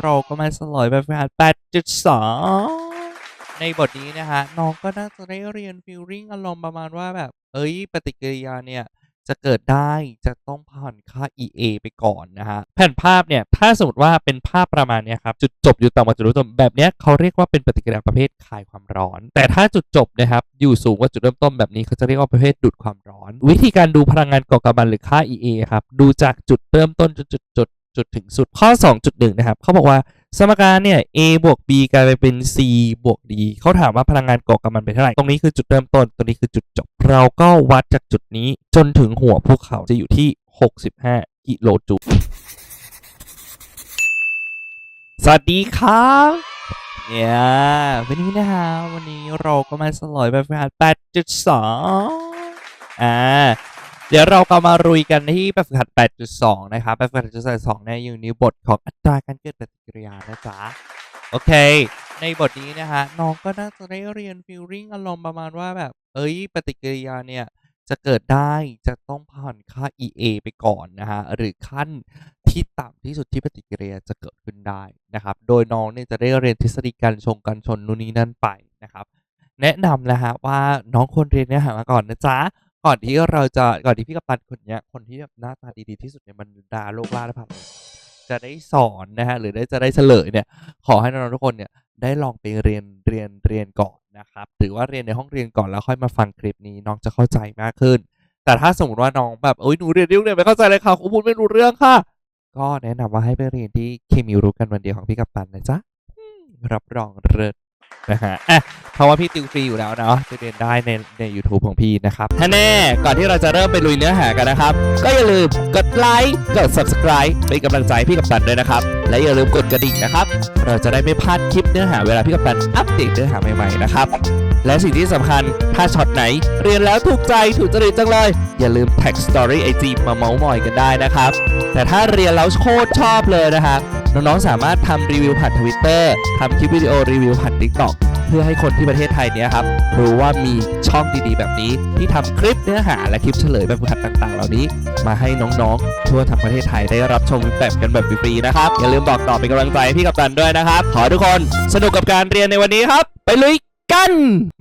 เราก็มาสลอยแบบฝึกหัด8.2 ในบทนี้นะฮะน้องก็น่าจะได้เรียนฟีลลิ่งอารมณ์ประมาณว่าแบบเอ้ย ปฏิกิริยาเนี่ย จะเกิดได้จะต้องผ่านค่า EA ไปก่อนนะฮะแผ่นภาพเนี่ย ถ้าสมมติว่าเป็นภาพประมาณเนี้ยครับ จุดจบอยู่ต่ำกว่าจุดเริ่มต้นแบบเนี้ยเขาเรียกว่าเป็นปฏิกิริยาประเภทคายความร้อน แต่ถ้าจุดจบนะครับอยู่สูงกว่าจุดเริ่มต้นแบบนี้เขาจะเรียกว่าประเภทดูดความร้อน วิธีการดูพลังงานก่อการบันหรือค่า EA ครับดูจากจุดเริ่มต้นจุดจุดจุด จุดถึงสุดข้อ 2.1 นะครับเขาบอกว่าสมการเนี่ย a บวก b กลายไปเป็น c บวก d เขาถามว่าพลังงานก่อกำมันเป็นเท่าไหร่ ตรงนี้คือจุดเริ่มต้น ตรงนี้คือจุดจบ เราก็วัดจากจุดนี้จนถึงหัวภูเขาจะอยู่ที่ 65 กิโลจูลสวัสดีครับเนี่ยวันนี้นะฮะวันนี้เราก็มาสลอยแบบฝึกหัด8.2 อ่า เดี๋ยวเราก็มารุยกันที่แบบฝึกหัด 8.2 นะครับแบบฝึกหัด 8.2 เนี่ยอยู่ในบทของอัตราการเกิดปฏิกิริยานะจ๊ะ โอเค ในบทนี้นะฮะน้องก็น่าจะได้เรียนฟีลลิ่งอารมณ์ประมาณว่าแบบ เอ้ย ปฏิกิริยาเนี่ย จะเกิดได้จะต้องผ่านค่า EA ไปก่อนนะฮะ หรือขั้นที่ต่ำที่สุดที่ปฏิกิริยาจะเกิดขึ้นได้นะครับ โดยน้องเนี่ยจะได้เรียนทฤษฎีการชงการชนนู่นนี่นั่นไปนะครับ แนะนำนะฮะว่าน้องควรเรียนเนื้อหามาก่อนนะจ๊ะ ก่อนที่เราจะก่อนที่พี่กัปตันคนเนี้ยคนที่แบบหน้าตาดีๆที่สุดในบรรดาโลกล่าและผับจะได้สอนนะฮะหรือได้จะได้เฉลยเนี่ย ขอให้น้องๆทุกคนเนี่ยได้ลองไปเรียนเรียนเรียนก่อนนะครับหรือว่าเรียนในห้องเรียนก่อนแล้วค่อยมาฟังคลิปนี้น้องจะเข้าใจมากขึ้น แต่ถ้าสมมติว่าน้องแบบเอ้ยหนูเรียนเรื่องเนี่ยไม่เข้าใจเลยค่ะครูพูดไม่รู้เรื่องค่ะ ก็แนะนำว่าให้ไปเรียนที่เคมีรู้กันวันเดียวของพี่กัปตันนะจ๊ะรับรองเลิศ นะฮะอะเพราะว่าพี่ติวฟรีอยู่แล้วเนาะไปเรียนได้ในใน YouTube ของพี่นะครับถ้าแน่ก่อนที่เราจะเริ่มไปลุยเนื้อหากันนะครับ ก็อย่าลืมกดไลค์กด subscribe เป็นกำลังใจพี่กัปตันด้วยนะครับ และอย่าลืมกดกระดิ่งนะครับ เราจะได้ไม่พลาดคลิปเนื้อหาเวลาพี่กัปตันอัปเดตเนื้อหาใหม่ๆนะครับและสิ่งที่สำคัญถ้าช็อตไหน เรียนแล้วถูกใจถูกจริตจังเลย อย่าลืมแท็กสตอรี่ไอจีมาเมาส์มอยกันได้นะครับ แต่ถ้าเรียนแล้วโคตรชอบเลยนะครับ น้องๆสามารถทำรีวิวผ่านทวิตเตอร์ทำคลิปวิดีโอรีวิวผ่าน t ิ k t o k เพื่อให้คนที่ประเทศไทยเนี้ยครับรู้ว่ามีช่องดีๆ แบบนี้ ที่ทำคลิปเนื้อหาและคลิปเฉลยแบบฝึกหัดต่างๆ เหล่านี้ มาให้น้องๆ ทั่วทั้งประเทศไทยได้รับชมแบบกันแบบฟรีๆนะครับ อย่าลืมบอกต่อเป็นกำลังใจพี่กับตันด้วยนะครับ ขอทุกคนสนุกกับการเรียนในวันนี้ครับ ไปลุยกัน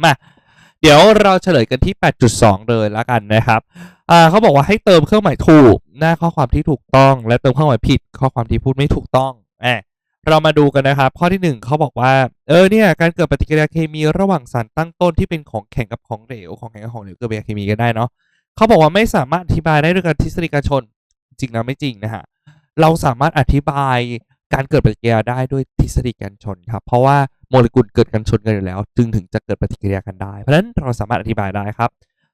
มาเดี๋ยวเราเฉลยกันที่ 8.2 เลยล้วกันนะครับเขาบอกว่าให้เติมเครื่องหมายถูก หน้าข้อความที่ถูกต้อง และเติมเครื่องหมายผิด ข้อความที่พูดไม่ถูกต้อง อบเรามาดูกันนะครับ ข้อที่หนึ่งเขาบอกว่า เออเนี่ยการเกิดปฏิกิริยาเคมีระหว่างสารตั้งต้นที่เป็นของแข็งกับของเหลวของแข็งกับของเหลวเกิดปฏิกิริยาเคมีกันได้เนาะเขาบอกว่าไม่สามารถอธิบายได้ด้วยการทฤษฎีการชน จริงนะไม่จริงนะฮะเราสามารถอธิบายการเกิดปฏิกิริยาได้ด้วยทฤษฎีการชนครับ เพราะว่าโมเลกุลเกิดการชนกันอยู่แล้ว จึงถึงจะเกิดปฏิกิริยากันได้ เพราะฉะนั้นเราสามารถอธิบายได้ครับ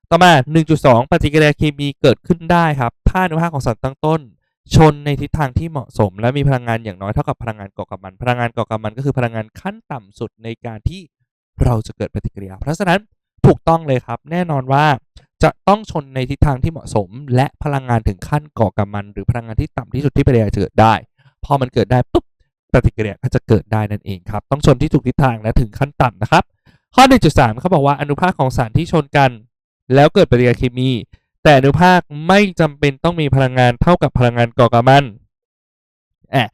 ต่อมา 1.2 ปฏิกิริยาเคมีเกิดขึ้นได้ครับ ถ้าอนุภาคของสารตั้งต้น ชนในทิศทางที่เหมาะสม และมีพลังงานอย่างน้อยเท่ากับพลังงานก่อกับมัน พลังงานก่อกับมันก็คือพลังงานขั้นต่ำสุดในการที่เราจะเกิดปฏิกิริยา เพราะฉะนั้นถูกต้องเลยครับ แน่นอนว่าจะต้องชนในทิศทางที่เหมาะสม และพลังงานถึงขั้นก่อกับมัน หรือพลังงานที่ต่ำที่สุดที่ปฏิกิริยาเกิดได้ พอมันเกิดได้ปุ๊บปฏิกิริยาก็จะเกิดได้นั่นเองครับ ต้องชนที่ถูกทิศทางและถึงขั้นต่ำนะครับ ข้อ 1.3เขาบอกว่าอนุภาคของสารที่ชนกัน แล้วเกิดปฏิกิริยาเคมี แต่อนุภาคไม่จำเป็นต้องมีพลังงานเท่ากับพลังงานก่อกับมันอบ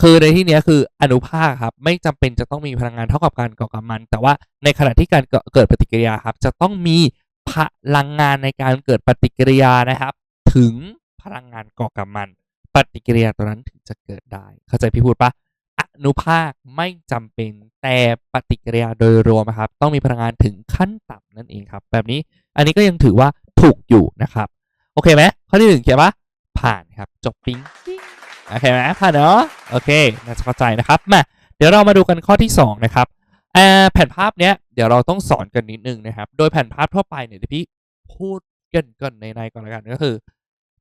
คือในที่นี้คืออนุภาคครับไม่จำเป็นจะต้องมีพลังงานเท่ากับการก่อกับมัน แต่ว่าในขณะที่การเกิดปฏิกิริยาครับ จะต้องมีพลังงานในการเกิดปฏิกิริยานะครับ ถึงพลังงานก่อกับมัน ปฏิกิริยาตัวนั้นถึงจะเกิดได้ เข้าใจพี่พูดปะอนุภาคไม่จำเป็นแต่ปฏิกิริยาโดยรวมครับ ต้องมีพลังงานถึงขั้นต่ำนั่นเองครับ แบบนี้อันนี้ก็ยังถือว่า ถูกอยู่นะครับ โอเคไหมข้อที่หนึ่งเขียนปะผ่านครับจบปิ๊งปิ๊งโอเคไหมผ่านเนาะโอเคน่าจะเข้าใจนะครับมาเดี๋ยวเรามาดูกันข้อที่สองนะครับแผ่นภาพเนี้ยเดี๋ยวเราต้องสอนกันนิดนึงนะครับ โดยแผ่นภาพทั่วไปเนี่ยพี่พูดกรินก่อนในในก่อนละกันก็คือ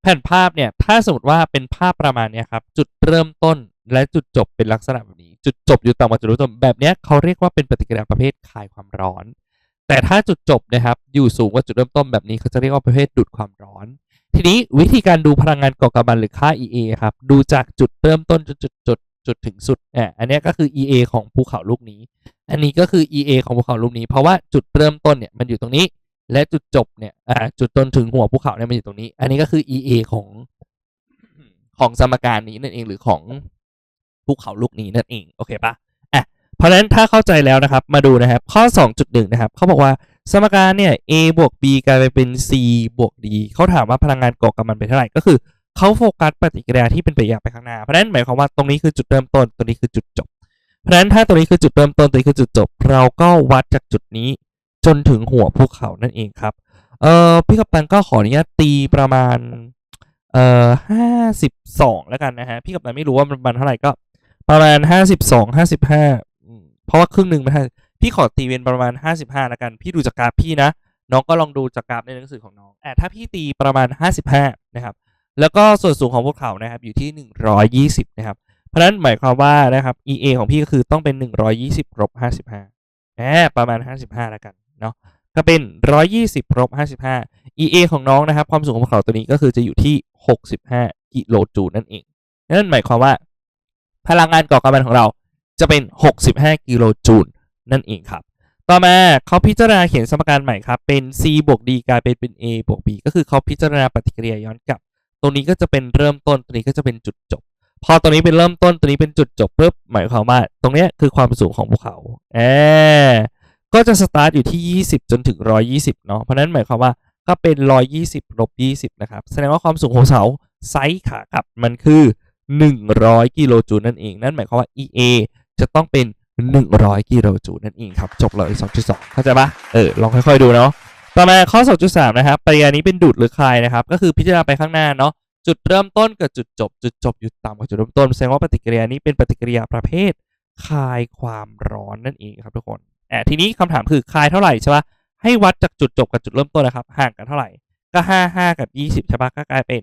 แผ่นภาพเนี่ยถ้าสมมติว่าเป็นภาพประมาณเนี้ยครับจุดเริ่มต้นและจุดจบเป็นลักษณะแบบนี้ จุดจบอยู่ต่ำกว่าจุดเริ่มต้นแบบเนี้ยเขาเรียกว่าเป็นปฏิกิริยาประเภทคายความร้อน แต่ถ้าจุดจบนะครับ อยู่สูงกว่าจุดเริ่มต้นแบบนี้เขาจะเรียกว่าประเภทดูดความร้อน ทีนี้วิธีการดูพลังงานก่อการบันหรือค่า EA ครับ ดูจากจุดเริ่มต้นจุดจุดจุดจุดถึงสุดอะอันนี้ก็คือ EA ของภูเขาลูกนี้ อันนี้ก็คือ EA ของภูเขาลูกนี้ เพราะว่าจุดเริ่มต้นเนี่ยมันอยู่ตรงนี้ และจุดจบเนี่ยอ่าจุดต้นถึงหัวภูเขาเนี่ยมันอยู่ตรงนี้ อันนี้ก็คือ EA ของของสมการนี้นั่นเองหรือของภูเขาลูกนี้นั่นเอง โอเคปะ่ะ ราะฉะนั้นถ้าเข้าใจแล้วนะครับมาดูนะครับข้อ 2.1 นะครับเขาบอกว่าสมการเนี่ย a บวก b กลายไปเป็น c บวก d เขาถามว่าพลังงานก่อกำมันเป็นเท่าไหร่ก็คือเขาโฟกัสปฏิกิริยาที่เป็นไปอย่างไปข้างหน้าเพราะฉะนั้นหมายความว่าตรงนี้คือจุดเริ่มต้นตรงนี้คือจุดจบ เพราะฉะนั้นถ้าตรงนี้คือจุดเริ่มต้นตรงนี้คือจุดจบ เราก็วัดจากจุดนี้จนถึงหัวภูเขานั่นเองครับเอ่อพี่กัปตันก็ขออนุญาตตีประมาณเอ่อห้าสิบสองแล้วกันนะฮะพี่กัปตันไม่รู้ว่ามันเท่าไหร่ก็ประมาณห้าสิบสองห้าสิบห้า เพราะว่าครึ่งหนึ่งไมันห้าพี่ขอตีเป็นประมาณห้าสิบห้าแล้วกัน พี่ดูจากกราฟพี่นะ น้องก็ลองดูจากกราฟในหนังสือของน้องอะถ้าพี่ตีประมาณห้าสิบห้านะครับ แล้วก็ส่วนสูงของภูเขานะครับอยู่ที่หนึ่งร้อยยี่สิบนะครับ เพราะฉะนั้นหมายความว่านะครับ EA ของพี่ก็คือต้องเป็นหนึ่งร้อยยี่สิบลบห้าสิบประมาณห้าสิบห้าแล้วกันเนาะก็เป็น 120ลบ55 EA ของน้องนะครับ ความสูงของภูเขาตัวนี้ก็คือจะอยู่ที่ 65 กิโลจูลนั่นเอง นั่นหมายความว่า พลังงานก่อกำลังของเรา จะเป็น 65 กิโลจูลนั่นเองครับ ต่อมาเขาพิจารณาเขียนสมการใหม่ครับ เป็น c บวก d กลายเป็นเป็น a บวก b ก็คือเขาพิจารณาปฏิกิริยาย้อนกลับ ตรงนี้ก็จะเป็นเริ่มต้น ตรงนี้ก็จะเป็นจุดจบ พอตรงนี้เป็นเริ่มต้น ตรงนี้เป็นจุดจบปุ๊บหมายความว่า ตรงนี้คือความสูงของภูเขาแอก็จะสตาร์ทอยู่ที่ 20 จนถึง 120 เนาะ เพราะนั้นหมายความว่าก็เป็น 120ลบ20 นะครับ แสดงว่าความสูงของเสาไซส์ขากลับมันคือ 100 กิโลจูลนั่นเอง นั่นหมายความว่า EA จะต้องเป็น 100 กิโลจูลนั่นเองครับ จบเลย2.2 เข้าใจปะเออ ลองค่อยๆดูเนาะ ต่อมาข้อ 2.3 นะครับปริยานี้เป็นดูดหรือคลายนะครับ ก็คือพิจารณาไปข้างหน้าเนาะ จุดเริ่มต้นกับจุดจบ จุดจบอยู่ต่ำกว่าจุดเริ่มต้น แสดงว่าปฏิกิริยานี้เป็นปฏิกิริยาประเภทคลายความร้อนนั่นเองครับทุกคนอ่ทีนี้คำถามคือคลายเท่าไหร่ใช่ปะให้วัดจากจุดจบกับจุดเริ่มต้นนะครับ ห่างกันเท่าไหร่ ก็ 55 กับ 20ใช่ปะก็กลายเป็น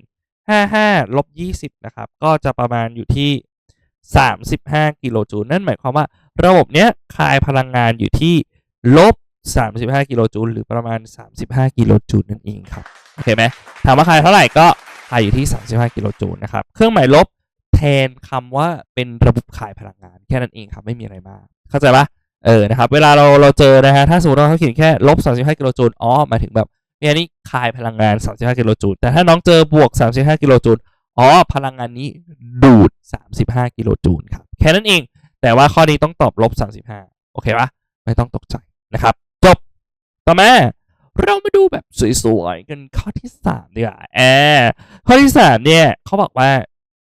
55ลบ20 นะครับ ก็จะประมาณอยู่ที่ 35 กิโลจูลนั่นหมายความว่า ระบบเนี้ยคายพลังงานอยู่ที่ลบ 35 กิโลจูลหรือประมาณ 35 กิโลจูลนั่นเองครับโอเคไหมถามว่าคายเท่าไหร่ก็คายอยู่ที่ 35 กิโลจูลนะครับเครื่องหมายลบแทนคำว่าเป็นระบบขายพลังงาน แค่นั้นเองครับไม่มีอะไรมากเข้าใจปะเออนะครับเวลาเราเราเจอนะฮะถ้าสมมติว่าเขาเขียนแค่ลบ 35 กิโลจูลอ๋อหมายถึงแบบเนี่ยนี่คายพลังงาน 35 กิโลจูลแต่ถ้าน้องเจอบวก 35 กิโลจูล อ๋อ พลังงานนี้ดูด 35 กิโลจูลครับ แค่นั้นเอง แต่ว่าข้อนี้ต้องตอบลบ 35 โอเคปะไม่ต้องตกใจนะครับ จบ ต่อมาเรามาดูแบบสวยๆ กันข้อที่3ดีกว่าแอร์ข้อที่ 3 เนี่ยเขาบอกว่า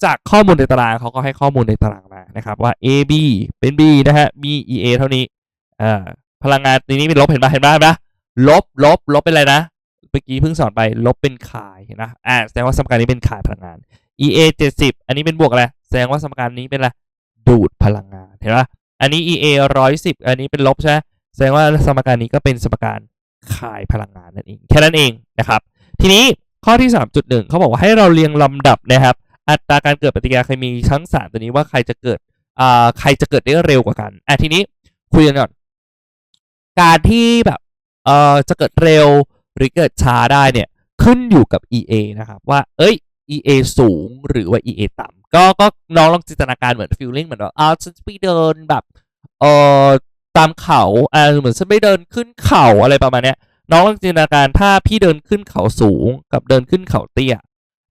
จากข้อมูลในตารางเขาก็ให้ข้อมูลในตารางมานะครับว่า A B เป็น B นะฮะ B E A เท่านี้อ่าพลังงานตัวนี้เป็นลบเห็นปะเห็นปะเห็นปะลบลบลบเป็นอะไรนะเมื่อกี้เพิ่งสอนไปลบเป็นขายนะอ่าแสดงว่าสมการนี้เป็นขายพลังงาน E A 70 อันนี้เป็นบวกอะไร แสดงว่าสมการนี้เป็นอะไร ดูดพลังงาน เห็นปะอันนี้ E A 110 อันนี้เป็นลบใช่ไหมแสดงว่าสมการนี้ก็เป็นสมการขายพลังงานนั่นเอง แค่นั้นเองนะครับ ทีนี้ข้อที่ 3.1 เขาบอกว่าให้เราเรียงลำดับนะครับ อัตราการเกิดปฏิกิริยาเคมีทั้งสามตัวนี้ว่าใครจะเกิดอ่าใครจะเกิดได้เร็วกว่ากัน อะทีนี้คุยกันก่อน การที่แบบเอ่อจะเกิดเร็วหรือเกิดช้าได้เนี่ยขึ้นอยู่กับ EA นะครับว่า เอ้ย EA สูงหรือว่า EA ต่ำก็ก็น้องลองจินตนาการเหมือน feeling เหมือนว่าอ้าวฉันไปเดินแบบเอ่อตามเขาอ่าเหมือนฉันไปเดินขึ้นเขาอะไรประมาณเนี้ยน้องลองจินตนาการถ้าพี่เดินขึ้นเขาสูงกับเดินขึ้นเขาเตี้ย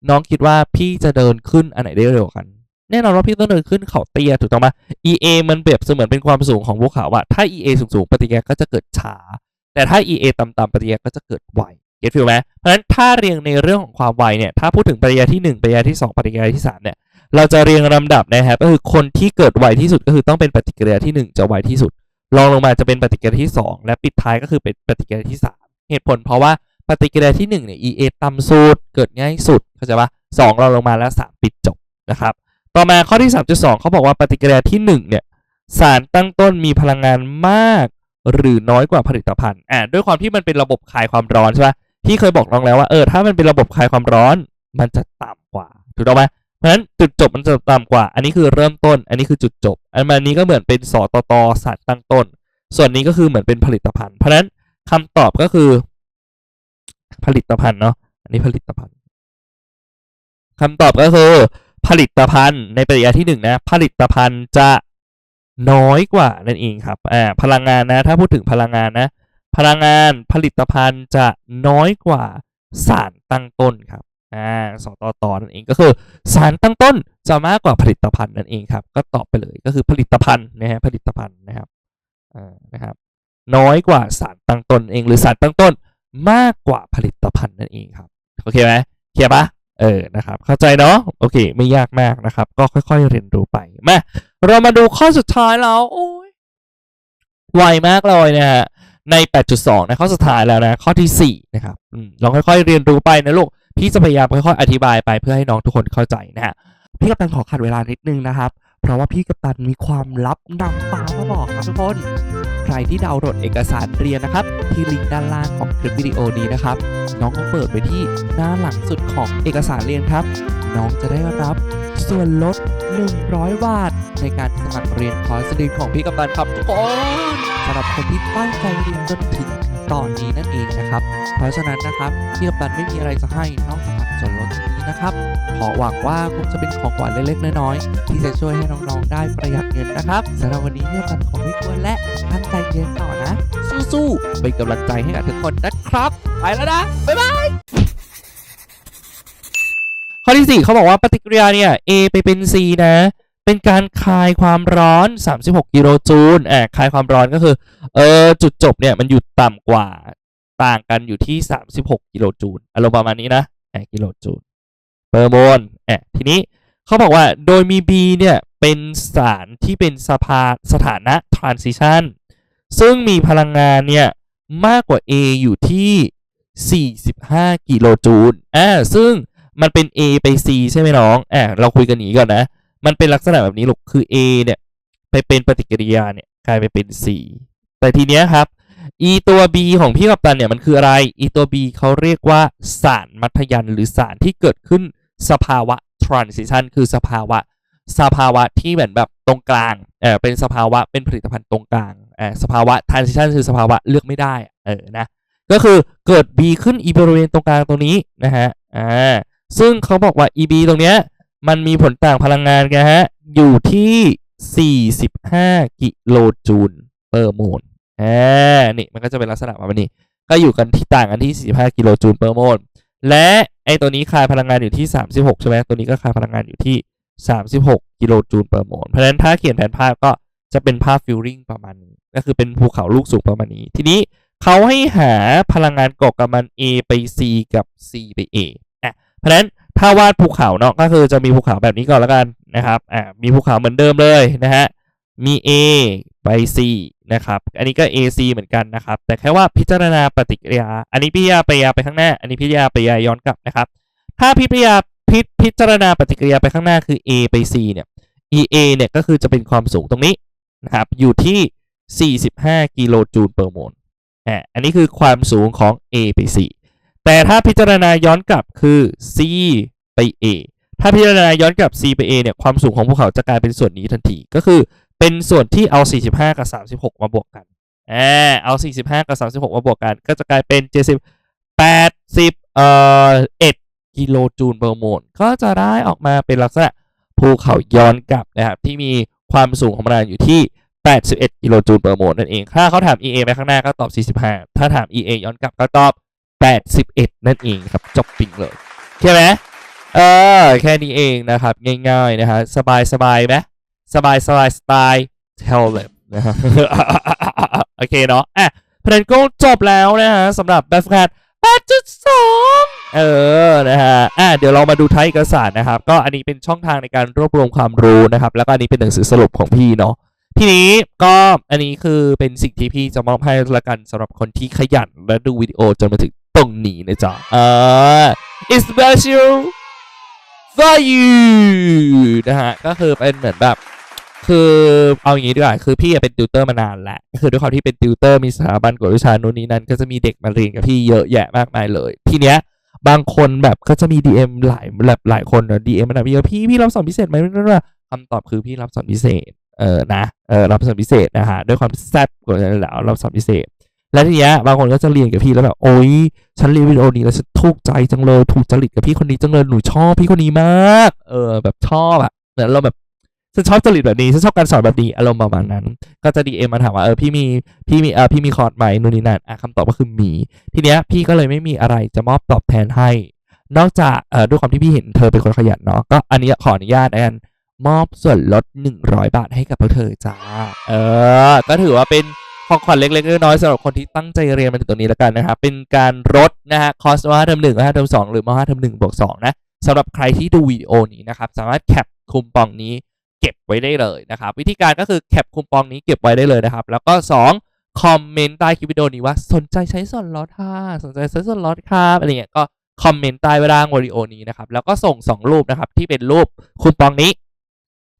น้องคิดว่าพี่จะเดินขึ้นอันไหนได้เร็วกัน แน่นอนว่าพี่ต้องเดินขึ้นเขาเตี้ยถูกต้องไหม EA มันเปรียบเสมือนเป็นความสูงของภูเขาอะถ้า EA สูงๆปฏิกิริยาก็จะเกิดช้าแต่ถ้า EA ต่ำๆปฏิกิริยาก็จะเกิดไว เก็ตฟิลไหมเพราะฉะนั้นถ้าเรียงในเรื่องของความไวเนี่ยถ้าพูดถึงปฏิกิริยาที่ 1ปฏิกิริยาที่ 2ปฏิกิริยาที่3เนี่ยเราจะเรียงลำดับนะครับก็คือคนที่เกิดไวที่สุดก็คือต้องเป็นปฏิกิริยาที่ 1 จะไวที่สุดรองลงมาจะเป็นปฏิกิริยาที่ 2 และปิดท้ายก็คือเป็นปฏิกิริยาที่ 3 เหตุผลเพราะว่าปฏิกิริยาที่1เนี่ย EA ต่ำสุดเกิดง่ายสุดเข้าใจปะสองเราลงมาแล้ว 3 ปิดจบนะครับต่อมาข้อที่ 3.2เขาบอกว่าปฏิกิริยาที่1เนี่ยสารตั้งต้นมีพลังงานมาก หรือน้อยกว่าผลิตภัณฑ์อ่าด้วยความที่มันเป็นระบบคายความร้อนใช่ไหม ที่เคยบอกน้องแล้วว่าเออถ้ามันเป็นระบบคลายความร้อน มันจะต่ำกว่า ถูกต้องไหมเพราะฉะนั้นจุดจบมันจะต่ำกว่า อันนี้คือเริ่มต้น อันนี้คือจุดจบ อันนี้ก็เหมือนเป็นสอตตสารตั้งต้น ส่วนนี้ก็คือเหมือนเป็นผลิตภัณฑ์ เพราะฉะนั้นคำตอบก็คือ ผลิตภัณฑ์เนาะอันนี้ผลิตภัณฑ์คำตอบก็คือ ผลิตภัณฑ์ในปริยาที่หนึ่งนะผลิตภัณฑ์จะน้อยกว่านั่นเองครับอ่าพลังงานนะ ถ้าพูดถึงพลังงานนะ พลังงานผลิตภัณฑ์จะน้อยกว่าสารตั้งต้นครับอ่าสตตนั่นเองก็คือสารตั้งต้นจะมากกว่าผลิตภัณฑ์นั่นเองครับก็ตอบไปเลยก็คือผลิตภัณฑ์นะฮะผลิตภัณฑ์นะครับอ่านะครับน้อยกว่าสารตั้งต้นเอง หรือสารตั้งต้นมากกว่าผลิตภัณฑ์นั่นเองครับโอเคไหมเคลียร์ปะเออนะครับเข้าใจเนาะโอเค ไม่ยากมากนะครับ ก็ค่อยๆเรียนรู้ไปมาเรามาดูข้อสุดท้ายแล้วโอ้ยไวมากเลยนะฮะ ใน 8.2 นะข้อสุดท้ายแล้วนะข้อที่ 4 นะครับลองค่อยๆเรียนรู้ไปนะลูก พี่จะพยายามค่อยๆอธิบายไปเพื่อให้น้องทุกคนเข้าใจนะฮะพี่กัปตันขอขัดเวลานิดนึงนะครับ เพราะว่าพี่กัปตันมีความลับนำฟ้ามาบอกครับทุกคน ใครที่ดาวน์โหลดเอกสารเรียนนะครับ ที่ลิงก์ด้านล่างของคลิปวิดีโอนี้นะครับ น้องก็เปิดไปที่หน้าหลังสุดของเอกสารเรียนครับ น้องจะได้รับส่วนลด 100 บาท ในการสมัครเรียนคอร์สเรียนของพี่กัปตันครับทุกคนสำหรับคนที่ตั้งใจเรียนจนถึงตอนนี้นั่นเองนะครับ เพราะฉะนั้นนะครับพี่กัปตันไม่มีอะไรจะให้นอกจาก ส่วนลดนี้นะครับ ขอหวังว่าคงจะเป็นของขวัญเล็กๆน้อยๆที่จะช่วยให้น้องๆได้ประหยัดเงินนะครับสำหรับวันนี้พี่กัปตันขอไม่กวนและตั้งใจเรียนต่อนะ สู้ๆเป็นกำลังใจให้กับทุกคนนะครับ ไปแล้วนะ บ๊ายบายข้อที่ 4เขาบอกว่าปฏิกิริยาเนี่ย A ไปเป็น C นะ เป็นการคลายความร้อน 36 กิโลจูลอ่าคลายความร้อนก็คือเออจุดจบเนี่ยมันอยู่ต่ำกว่าต่างกันอยู่ที่ 36 กิโลจูลอารมณ์ประมาณนี้นะ กิโลจูลเปอร์โมลอะทีนี้เขาบอกว่าโดยมี B เนี่ย เป็นสารที่เป็นสภาสถานะ transition ซึ่งมีพลังงานเนี่ย มากกว่า A อยู่ที่ 45 กิโลจูลอ่าซึ่งมันเป็น A ไป C ใช่ไหมน้องอ่าเราคุยกันนี้ก่อนนะ มันเป็นลักษณะแบบนี้ลูกคือ A เนี่ย ไปเป็นปฏิกิริยาเนี่ยกลายไปเป็น C แต่ทีเนี้ยครับ E ตัว B ของพี่กัปตันเนี่ยมันคืออะไร E ตัว B เขาเรียกว่าสารมัธยันหรือสารที่เกิดขึ้นสภาวะ transition คือสภาวะ สภาวะที่เหมือนแบบตรงกลางเออเป็นสภาวะเป็นผลิตภัณฑ์ตรงกลางเออสภาวะ transition คือสภาวะเลือกไม่ได้เออนะก็คือเกิด B ขึ้น E บริเวณตรงกลางตรงนี้นะฮะอ่าซึ่งเขาบอกว่า EB ตรงเนี้ยมันมีผลต่างพลังงานกันฮะอยู่ที่ 45 กิโลจูลเปอร์โมล อ่านี่มันก็จะเป็นลักษณะประมาณนี้ ก็อยู่กันที่ต่างกันที่ 45 กิโลจูลเปอร์โมลและไอตัวนี้คายพลังงานอยู่ที่ 36 ใช่ไหมตัวนี้ก็คายพลังงานอยู่ที่ 36 กิโลจูลเปอร์โมลเพราะฉะนั้นถ้าเขียนแผนภาพก็จะเป็นภาพฟิลลิ่งประมาณนี้ ก็คือเป็นภูเขาลูกสูงประมาณนี้ ทีนี้เขาให้หาพลังงานก่อกับมัน A ไป C กับ C ไป A อะเพราะฉะนั้นถ้าวาดภูเขาเนาะก็คือจะมีภูเขาแบบนี้ก่อนแล้วกันนะครับอ่ามีภูเขาเหมือนเดิมเลยนะฮะมี A ไป C นะครับ อันนี้ก็ AC เหมือนกันนะครับ แต่แค่ว่าพิจารณาปฏิกิริยา อันนี้พิจารณาไปยาไปข้างหน้า อันนี้พิจารณาไปยาย้อนกลับนะครับ ถ้าพิจารณาพิพิจารณาปฏิกิริยาไปข้างหน้าคือ A ไป C เนี่ย EA เนี่ยก็คือจะเป็นความสูงตรงนี้นะครับ อยู่ที่ 45 กิโลจูลเปอร์โมลอ่าอันนี้คือความสูงของ A ไป C แต่ถ้าพิจารณาย้อนกลับคือ C ไป A ถ้าพิจารณาย้อนกลับ C ไป A เนี่ย ความสูงของภูเขาจะกลายเป็นส่วนนี้ทันที ก็คือ เป็นส่วนที่เอา 45 กับ 36 มาบวกกันอ่าเอา 45 กับ 36 มาบวกกัน ก็จะกลายเป็น 70 80เอ่อ1กิโลจูลเปอร์โมลก็จะได้ออกมาเป็นลักษณะภูเขาย้อนกลับนะครับ ที่มีความสูงของมันอยู่ที่ 81 กิโลจูลเปอร์โมลนั่นเอง ถ้าเขาถาม EA ไปข้างหน้าก็ตอบ 45 ถ้าถาม EA ย้อนกลับก็ตอบ 81 นั่นเองครับ จบปิงเลยใช่ไหมเออ แค่นี้เองนะครับ ง่ายๆนะฮะสบายสบายไหม สบายสบายสไตล์เทลเลบนะครับโอเคเนาะอะเพลงก็จบแล้วนะฮะสำหรับแบบฝึกหัด8.2 เออ นะฮะ อะเดี๋ยวเรามาดูท้ายเอกสารนะครับ ก็อันนี้เป็นช่องทางในการรวบรวมความรู้นะครับ แล้วก็อันนี้เป็นหนังสือสรุปของพี่เนาะ ทีนี้ก็อันนี้คือเป็นสิ่งที่พี่จะมอบให้ละกันสำหรับคนที่ขยันและดูวิดีโอจนมาถึงตรงนี้นะจ๊ะ เอ่า it's special for you นะฮะ ก็คือเป็นเหมือนแบบ คือเอาอย่างนี้ดีกว่าคือพี่เป็นติวเตอร์มานานแหละก็คือด้วยความที่เป็นติวเตอร์มีสถาบันกวดวิชาโน่นนี่นั่นก็จะมีเด็กมาเรียนกับพี่เยอะแยะมากมายเลย ทีเนี้ยบางคนแบบก็จะมี DM หลายแบบหลายคนเนอะ DM มาถามพี่ว่าพี่พี่รับสอนพิเศษไหมนั่นว่าคำตอบคือพี่รับสอนพิเศษเออนะเออรับสอนพิเศษนะฮะด้วยความแซ่บกว่านั้นแล้วรับสอนพิเศษ และทีเนี้ยบางคนก็จะเรียนกับพี่แล้วแบบโอ๊ยฉันเรียนวิดีโอนี้แล้วฉันถูกใจจังเลยถูกจริตกับพี่คนนี้จังเลยหนูชอบพี่คนนี้มาก เออแบบชอบอะเหมือนเราแบบ ฉันชอบจริตแบบนี้ฉันชอบการสอนแบบนี้อารมณ์ประมาณนั้น ก็จะดีเอ็มมาถามว่าเออพี่มีพี่มีเออพี่มีคอร์สไหมนู่นนี่นั่นอะคำตอบก็คือมี ทีเนี้ยพี่ก็เลยไม่มีอะไรจะมอบตอบแทนให้ นอกจากเอ่อด้วยความที่พี่เห็นเธอเป็นคนขยันเนาะก็อันนี้ขออนุญาตนะกันมอบส่วนลด 100 บาทให้กับพวกเธอจ้า เออ ก็ถือว่าเป็นของขวัญเล็กๆน้อยๆสำหรับคนที่ตั้งใจเรียนมาถึงตรงนี้แล้วกันนะครับ เป็นการลดนะฮะ คอร์สม5เทอม1ม5เทอม2หรือม5เทอม1บวก2นะสำหรับใครที่ดูวิดีโอนี้นะครับ สามารถแคปคูปองนี้ เก็บไว้ได้เลยนะครับ วิธีการก็คือแคปคูปองนี้เก็บไว้ได้เลยนะครับ แล้วก็ 2 คอมเมนต์ใต้คลิปวิดีโอนี้ว่าสนใจใช้ส่วนลดค่ะสนใจใช้ส่วนลดครับอะไรเงี้ยก็คอมเมนต์ใต้ไว้ด้าวิดีโอนี้นะครับ แล้วก็ส่ง 2 รูปนะครับ ที่เป็นรูปคูปองนี้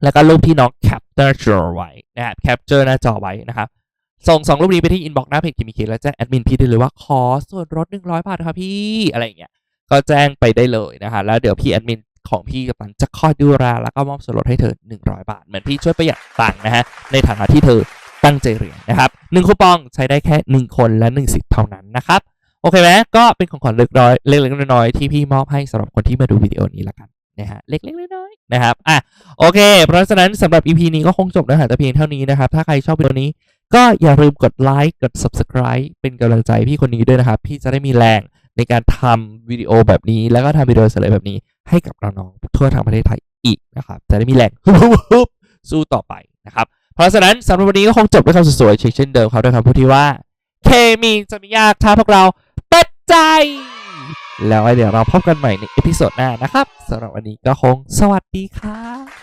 แล้วก็รูปที่น้องแคปหน้าจอไว้นะครับแคปเจอร์หน้าจอไว้นะครับส่งสองรูปนี้ไปที่อินบ็อกซ์หน้าเพจคิมิเคแล้วแจ้งแอดมินพี่ได้เลยว่าขอส่วนลด100บาทครับพี่อะไรอย่างเงี้ยก็แจ้งไปได้เลยนะฮะแล้วเดี๋ยวพี่แอดมิน ของพี่กับตันจะคอยดูแลแล้วก็มอบส่วนลดให้เธอ 100 บาท เหมือนพี่ช่วยประหยัดตังค์นะฮะในฐานะที่เธอตั้งใจเรียนนะครับหนึ่งคูปองใช้ได้แค่หนึ่งคนและหนึ่งสิทธิ์เท่านั้นนะครับ โอเคไหมก็เป็นของขวัญเล็กน้อยเล็กๆน้อยๆที่พี่มอบให้สำหรับคนที่มาดูวิดีโอนี้ละกันนะฮะเล็กๆน้อยๆนะครับอะโอเค เพราะฉะนั้นสำหรับ EP นี้ก็คงจบนะฮะแต่เพียงเท่านี้นะครับ ถ้าใครชอบวิดีโอนี้ก็อย่าลืมกดไลค์กด subscribe เป็นกำลังใจพี่คนนี้ด้วยนะครับ พี่จะได้มีแรงในการทำวิดีโอแบบนี้ แล้วก็ทำวิดีโอเสนอแบบนี้ ให้กับเราน้องทั่วทั้งประเทศไทยอีกนะครับจะได้มีแรงฮึบสู้ต่อไปนะครับ เพราะฉะนั้นสำหรับวันนี้ก็คงจบด้วยคำสวยๆเช่นเดิมครับด้วยคำพูดที่ว่า เคมีจะไม่ยากถ้าพวกเราเปิดใจ แล้วเดี๋ยวเราพบกันใหม่ในเอพิโซดหน้านะครับสำหรับวันนี้ก็คงสวัสดีครับ